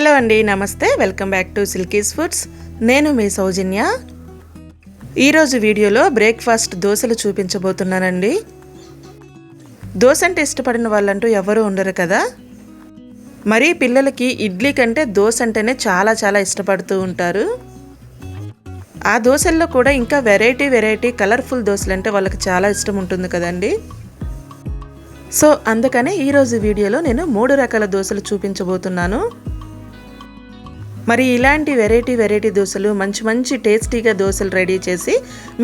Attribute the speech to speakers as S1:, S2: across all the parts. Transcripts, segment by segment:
S1: Hello అండి నమస్తే. Welcome back to Silkies Foods. నేను మీ సౌజన్య. ఈరోజు వీడియోలో బ్రేక్ఫాస్ట్ దోశలు చూపించబోతున్నానండి. దోశ అంటే ఇష్టపడిన వాళ్ళంటూ ఎవరు ఉండరు కదా. మరీ పిల్లలకి ఇడ్లీ కంటే దోశ అంటేనే చాలా చాలా ఇష్టపడుతూ ఉంటారు. ఆ దోశల్లో కూడా ఇంకా వెరైటీ వెరైటీ కలర్ఫుల్ దోశలు అంటే వాళ్ళకి చాలా ఇష్టం ఉంటుంది కదండి. సో అందుకనే ఈరోజు వీడియోలో నేను మూడు రకాల దోశలు చూపించబోతున్నాను. మరి ఇలాంటి వెరైటీ వెరైటీ దోశలు మంచి మంచి టేస్టీగా దోశలు రెడీ చేసి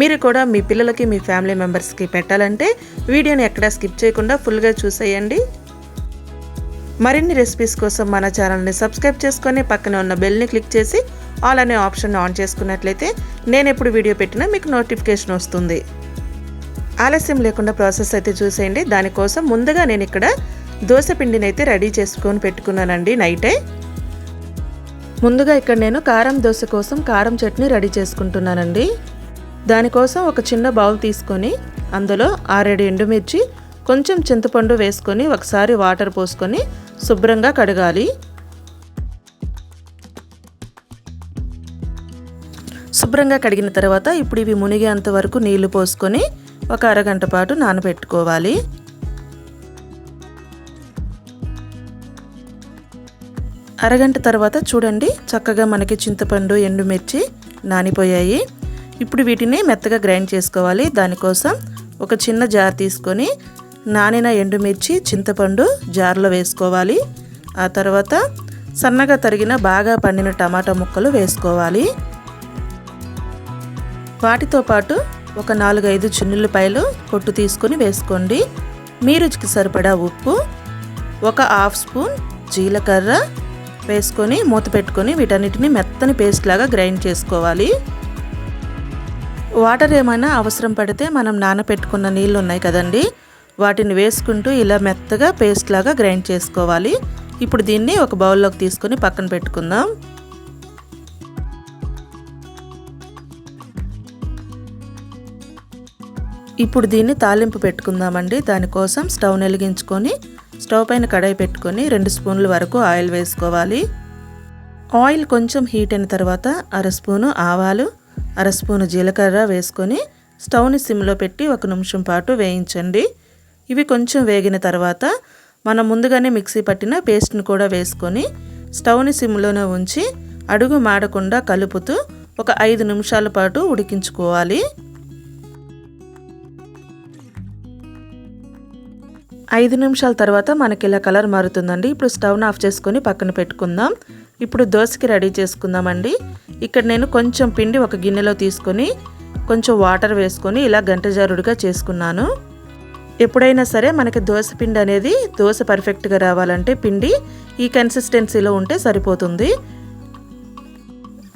S1: మీరు కూడా మీ పిల్లలకి మీ ఫ్యామిలీ మెంబర్స్కి పెట్టాలంటే వీడియోని ఎక్కడా స్కిప్ చేయకుండా ఫుల్గా చూసేయండి. మరిన్ని రెసిపీస్ కోసం మన ఛానల్ని సబ్స్క్రైబ్ చేసుకొని పక్కన ఉన్న బెల్ని క్లిక్ చేసి ఆల్ అనే ఆప్షన్ ఆన్ చేసుకున్నట్లయితే నేను ఎప్పుడు వీడియో పెట్టినా మీకు నోటిఫికేషన్ వస్తుంది. ఆలస్యం లేకుండా ప్రాసెస్ అయితే చూసేయండి. దానికోసం ముందుగా నేను ఇక్కడ దోశ పిండిని అయితే రెడీ చేసుకొని పెట్టుకున్నానండి నైటే. ముందుగా ఇక్కడ నేను కారం దోశ కోసం కారం చట్నీ రెడీ చేసుకుంటున్నానండి. దానికోసం ఒక చిన్న బౌల్ తీసుకొని అందులో ఆరేడు ఎండుమిర్చి కొంచెం చింతపండు వేసుకొని ఒకసారి వాటర్ పోసుకొని శుభ్రంగా కడగాలి. శుభ్రంగా కడిగిన తర్వాత ఇప్పుడు ఇవి మునిగేంత వరకు నీళ్ళు పోసుకొని ఒక అరగంట పాటు నానబెట్టుకోవాలి. అరగంట తర్వాత చూడండి చక్కగా మనకి చింతపండు ఎండుమిర్చి నానిపోయాయి. ఇప్పుడు వీటిని మెత్తగా గ్రైండ్ చేసుకోవాలి. దానికోసం ఒక చిన్న జార్ తీసుకొని నానిన ఎండుమిర్చి చింతపండు జార్లో వేసుకోవాలి. ఆ తర్వాత సన్నగా తరిగిన బాగా పండిన టమాటా ముక్కలు వేసుకోవాలి. వాటితో పాటు ఒక నాలుగైదు చిన్నులపాయలు పొట్టు తీసుకొని వేసుకోండి. మీ రుచికి సరిపడా ఉప్పు ఒక హాఫ్ స్పూన్ జీలకర్ర వేసుకొని మూత పెట్టుకొని వీటన్నిటిని మెత్తని పేస్ట్ లాగా గ్రైండ్ చేసుకోవాలి. వాటర్ ఏమైనా అవసరం పడితే మనం నానపెట్టుకున్న నీళ్ళు ఉన్నాయి కదండి వాటిని వేసుకుంటూ ఇలా మెత్తగా పేస్ట్ లాగా గ్రైండ్ చేసుకోవాలి. ఇప్పుడు దీన్ని ఒక బౌల్లోకి తీసుకొని పక్కన పెట్టుకుందాం. ఇప్పుడు దీన్ని తాలింపు పెట్టుకుందామండి. దానికోసం స్టవ్ వెలిగించుకొని స్టవ్ పైన కడాయి పెట్టుకొని రెండు స్పూన్ల వరకు ఆయిల్ వేసుకోవాలి. ఆయిల్ కొంచెం హీట్ అయిన తర్వాత అర స్పూను ఆవాలు అర స్పూను జీలకర్ర వేసుకొని స్టవ్ని సిమ్లో పెట్టి ఒక నిమిషం పాటు వేయించండి. ఇవి కొంచెం వేగిన తర్వాత మనం ముందుగానే మిక్సీ పట్టిన పేస్ట్ని కూడా వేసుకొని స్టవ్ని సిమ్లోనే ఉంచి అడుగు మాడకుండా కలుపుతూ ఒక ఐదు నిమిషాల పాటు ఉడికించుకోవాలి. ఐదు నిమిషాల తర్వాత మనకి ఇలా కలర్ మారుతుందండి. ఇప్పుడు స్టవ్ని ఆఫ్ చేసుకొని పక్కన పెట్టుకుందాం. ఇప్పుడు దోశకి రెడీ చేసుకుందామండి. ఇక్కడ నేను కొంచెం పిండి ఒక గిన్నెలో తీసుకొని కొంచెం వాటర్ వేసుకొని ఇలా గంట జారుడుగా చేసుకున్నాను. ఎప్పుడైనా సరే మనకి దోశ పిండి అనేది దోశ పర్ఫెక్ట్గా రావాలంటే పిండి ఈ కన్సిస్టెన్సీలో ఉంటే సరిపోతుంది.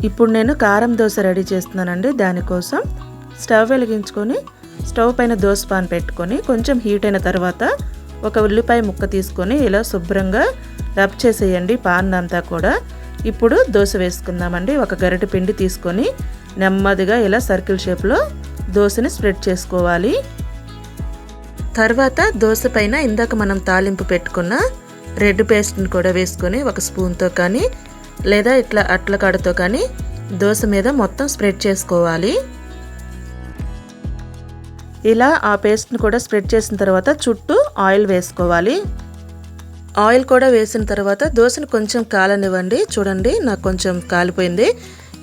S1: ఇప్పుడు నేను కారం దోశ రెడీ చేస్తున్నానండి దానికోసం. స్టవ్ వెలిగించుకొని స్టవ్ పైన దోశ పాన్ పెట్టుకొని కొంచెం హీట్ అయిన తర్వాత ఒక ఉల్లిపాయ ముక్క తీసుకొని ఇలా శుభ్రంగా రబ్ చేసేయండి పాన్ అంతా కూడా. ఇప్పుడు దోశ వేసుకుందామండి. ఒక గరిటె పిండి తీసుకొని నెమ్మదిగా ఇలా సర్కిల్ షేప్లో దోశని స్ప్రెడ్ చేసుకోవాలి. తర్వాత దోశ పైన ఇందాక మనం తాలింపు పెట్టుకున్న రెడ్ పేస్ట్ని కూడా వేసుకొని ఒక స్పూన్తో కానీ లేదా ఇట్లా అట్ల కాడతో కానీ దోశ మీద మొత్తం స్ప్రెడ్ చేసుకోవాలి. ఇలా ఆ పేస్ట్ని కూడా స్ప్రెడ్ చేసిన తర్వాత చుట్టూ ఆయిల్ వేసుకోవాలి. ఆయిల్ కూడా వేసిన తర్వాత దోశను కొంచెం కాలనివ్వండి. చూడండి నాకు కొంచెం కాలిపోయింది.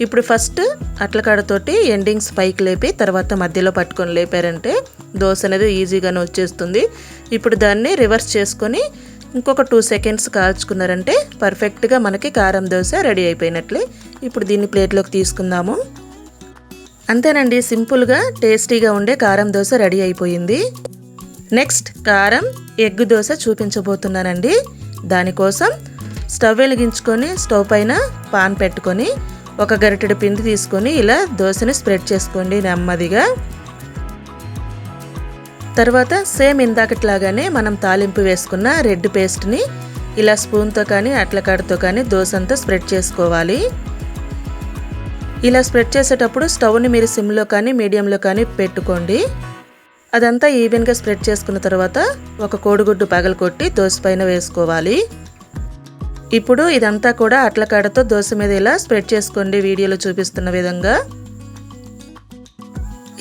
S1: ఇప్పుడు ఫస్ట్ అట్లకాడతోటి ఎండింగ్స్ పైకి లేపి తర్వాత మధ్యలో పట్టుకొని లేపారంటే దోశ అనేది ఈజీగానే వచ్చేస్తుంది. ఇప్పుడు దాన్ని రివర్స్ చేసుకొని ఇంకొక టూ సెకండ్స్ కాల్చుకున్నారంటే పర్ఫెక్ట్గా మనకి కారం దోశ రెడీ అయిపోయినట్లే. ఇప్పుడు దీన్ని ప్లేట్లోకి తీసుకుందాము. అంతేనండి సింపుల్గా టేస్టీగా ఉండే కారం దోశ రెడీ అయిపోయింది. నెక్స్ట్ కారం ఎగ్ దోశ చూపించబోతున్నానండి. దానికోసం స్టవ్ వెలిగించుకొని స్టవ్ పైన పాన్ పెట్టుకొని ఒక గరిటెడు పిండి తీసుకొని ఇలా దోశని స్ప్రెడ్ చేసుకోండి నెమ్మదిగా. తర్వాత సేమ్ ఇందాకట్లాగానే మనం తాలింపు వేసుకున్న రెడ్ పేస్ట్ని ఇలా స్పూన్తో కానీ అట్లకాడతో కానీ దోశ అంతా స్ప్రెడ్ చేసుకోవాలి. ఇలా స్ప్రెడ్ చేసేటప్పుడు స్టవ్ని మీరు సిమ్లో కానీ మీడియంలో కానీ పెట్టుకోండి. అదంతా ఈవెన్గా స్ప్రెడ్ చేసుకున్న తర్వాత ఒక కోడిగుడ్డు పగలకొట్టి దోశ పైన వేసుకోవాలి. ఇప్పుడు ఇదంతా కూడా అట్లకాడతో దోశ మీద ఇలా స్ప్రెడ్ చేసుకోండి. వీడియోలో చూపిస్తున్న విధంగా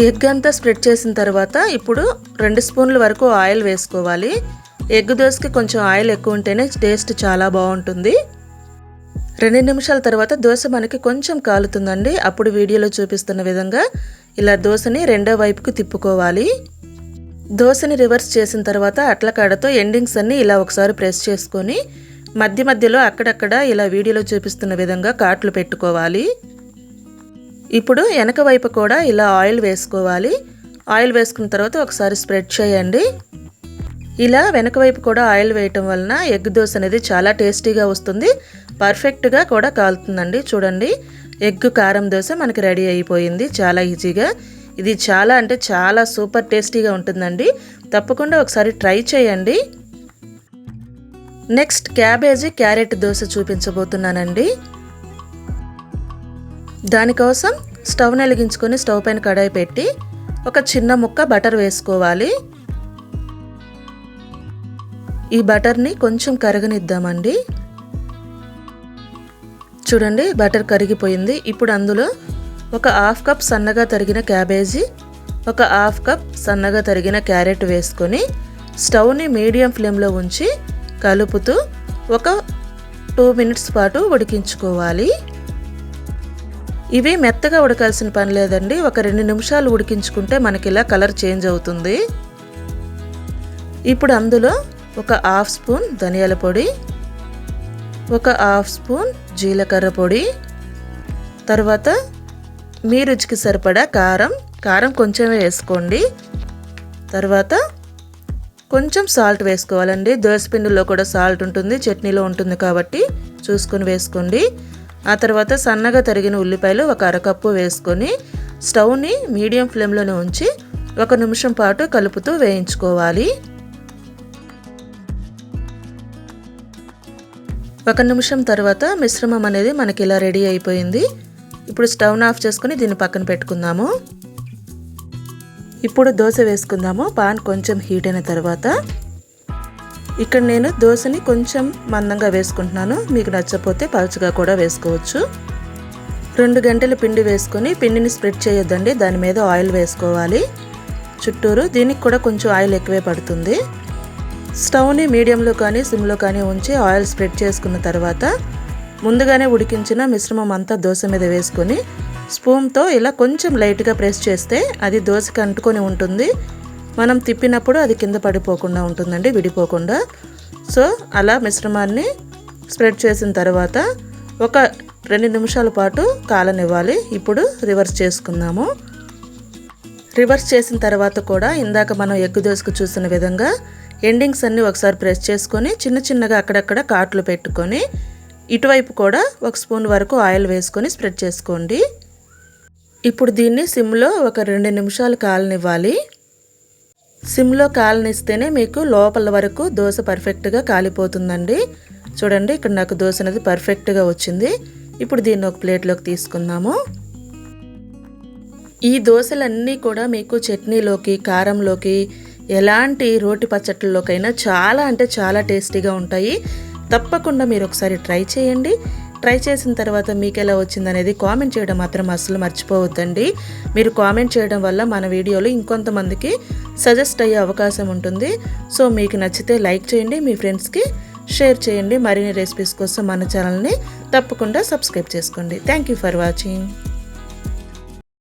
S1: ఎగ్ అంతా స్ప్రెడ్ చేసిన తర్వాత ఇప్పుడు రెండు స్పూన్ల వరకు ఆయిల్ వేసుకోవాలి. ఎగ్ దోశకి కొంచెం ఆయిల్ ఎక్కువ ఉంటేనే టేస్ట్ చాలా బాగుంటుంది. రెండు నిమిషాల తర్వాత దోశ మనకి కొంచెం కాలుతుందండి. అప్పుడు వీడియోలో చూపిస్తున్న విధంగా ఇలా దోశని రెండో వైపుకు తిప్పుకోవాలి. దోశని రివర్స్ చేసిన తర్వాత అట్లకాడతో ఎండింగ్స్ అన్నీ ఇలా ఒకసారి ప్రెస్ చేసుకొని మధ్య మధ్యలో అక్కడక్కడ ఇలా వీడియోలో చూపిస్తున్న విధంగా కాట్లు పెట్టుకోవాలి. ఇప్పుడు వెనక వైపు కూడా ఇలా ఆయిల్ వేసుకోవాలి. ఆయిల్ వేసుకున్న తర్వాత ఒకసారి స్ప్రెడ్ చేయండి. ఇలా వెనక వైపు కూడా ఆయిల్ వేయటం వలన ఎగ్ దోశ అనేది చాలా టేస్టీగా వస్తుంది. పర్ఫెక్ట్గా కూడా కాలుతుందండి. చూడండి. ఎగ్ కారం దోశ మనకి రెడీ అయిపోయింది. చాలా ఈజీగా. ఇది చాలా అంటే చాలా సూపర్ టేస్టీగా ఉంటుందండి. తప్పకుండా ఒకసారి ట్రై చేయండి. నెక్స్ట్ క్యాబేజీ క్యారెట్ దోశ చూపించబోతున్నానండి. దానికోసం స్టవ్ వెలిగించుకొని స్టవ్ పైన కడాయి పెట్టి ఒక చిన్న ముక్క బటర్ వేసుకోవాలి. ఈ బటర్ని కొంచెం కరగనిద్దామండి. చూడండి బటర్ కరిగిపోయింది. ఇప్పుడు అందులో ఒక హాఫ్ కప్ సన్నగా తరిగిన క్యాబేజీ ఒక హాఫ్ కప్ సన్నగా తరిగిన క్యారెట్ వేసుకొని స్టవ్ని మీడియం ఫ్లేమ్లో ఉంచి కలుపుతూ ఒక టూ మినిట్స్ పాటు ఉడికించుకోవాలి. ఇవి మెత్తగా ఉడకాల్సిన పని లేదండి. ఒక రెండు నిమిషాలు ఉడికించుకుంటే మనకి ఇలా కలర్ చేంజ్ అవుతుంది. ఇప్పుడు అందులో ఒక హాఫ్ స్పూన్ ధనియాల పొడి ఒక హాఫ్ స్పూన్ జీలకర్ర పొడి. తర్వాత మీ రుచికి సరిపడా కారం కారం కొంచెమే వేసుకోండి. తర్వాత కొంచెం సాల్ట్ వేసుకోవాలండి. దోసపిండిలో కూడా సాల్ట్ ఉంటుంది చట్నీలో ఉంటుంది కాబట్టి చూసుకొని వేసుకోండి. ఆ తర్వాత సన్నగా తరిగిన ఉల్లిపాయలు ఒక అరకప్పు వేసుకొని స్టవ్ని మీడియం ఫ్లేమ్లోనే ఉంచి ఒక నిమిషం పాటు కలుపుతూ వేయించుకోవాలి. ఒక నిమిషం తర్వాత మిశ్రమం అనేది మనకి ఇలా రెడీ అయిపోయింది. ఇప్పుడు స్టవ్ని ఆఫ్ చేసుకుని దీన్ని పక్కన పెట్టుకుందాము. ఇప్పుడు దోశ వేసుకుందాము. పాన్ కొంచెం హీట్ అయిన తర్వాత ఇక్కడ నేను దోశని కొంచెం మందంగా వేసుకుంటున్నాను. మీకు నచ్చకపోతే పలుచగా కూడా వేసుకోవచ్చు. రెండు గంటల పిండి వేసుకొని పిండిని స్ప్రెడ్ చేయొద్దండి. దాని మీద ఆయిల్ వేసుకోవాలి. చుట్టూరు దీనికి కూడా కొంచెం ఆయిల్ ఎక్కువే పడుతుంది. స్టవ్ని మీడియంలో కానీ సిమ్లో కానీ ఉంచి ఆయిల్ స్ప్రెడ్ చేసుకున్న తర్వాత ముందుగానే ఉడికించిన మిశ్రమం అంతా దోశ మీద వేసుకొని స్పూన్తో ఇలా కొంచెం లైట్గా ప్రెస్ చేస్తే అది దోశకి అంటుకొని ఉంటుంది. మనం తిప్పినప్పుడు అది కింద పడిపోకుండా ఉంటుందండి విడిపోకుండా. సో అలా మిశ్రమాన్ని స్ప్రెడ్ చేసిన తర్వాత ఒక రెండు నిమిషాల పాటు కాలనివ్వాలి. ఇప్పుడు రివర్స్ చేసుకుందాము. రివర్స్ చేసిన తర్వాత కూడా ఇందాక మనం ఎగ్గు దోశకు చూసిన విధంగా ఎండింగ్స్ అన్నీ ఒకసారి ప్రెస్ చేసుకొని చిన్న చిన్నగా అక్కడక్కడ కాట్లు పెట్టుకొని ఇటువైపు కూడా ఒక స్పూన్ వరకు ఆయిల్ వేసుకొని స్ప్రెడ్ చేసుకోండి. ఇప్పుడు దీన్ని సిమ్లో ఒక రెండు నిమిషాలు కాలనివ్వాలి. సిమ్లో కాలనిస్తేనే మీకు లోపల వరకు దోశ పర్ఫెక్ట్గా కాలిపోతుందండి. చూడండి ఇక్కడ నాకు దోశ అనేది పర్ఫెక్ట్గా వచ్చింది. ఇప్పుడు దీన్ని ఒక ప్లేట్లోకి తీసుకుందాము. ఈ దోశలన్నీ కూడా మీకు చట్నీలోకి కారంలోకి ఎలాంటి రోటి పచ్చట్లలోకైనా చాలా అంటే చాలా టేస్టీగా ఉంటాయి. తప్పకుండా మీరు ఒకసారి ట్రై చేయండి. ట్రై చేసిన తర్వాత మీకు ఎలా వచ్చిందనేది కామెంట్ చేయడం మాత్రం అసలు మర్చిపోవద్దండి. మీరు కామెంట్ చేయడం వల్ల మన వీడియోలు ఇంకొంతమందికి సజెస్ట్ అయ్యే అవకాశం ఉంటుంది. సో మీకు నచ్చితే లైక్ చేయండి మీ ఫ్రెండ్స్కి షేర్ చేయండి. మరిన్ని రెసిపీస్ కోసం మన ఛానల్ని తప్పకుండా సబ్స్క్రైబ్ చేసుకోండి. Thank you for watching.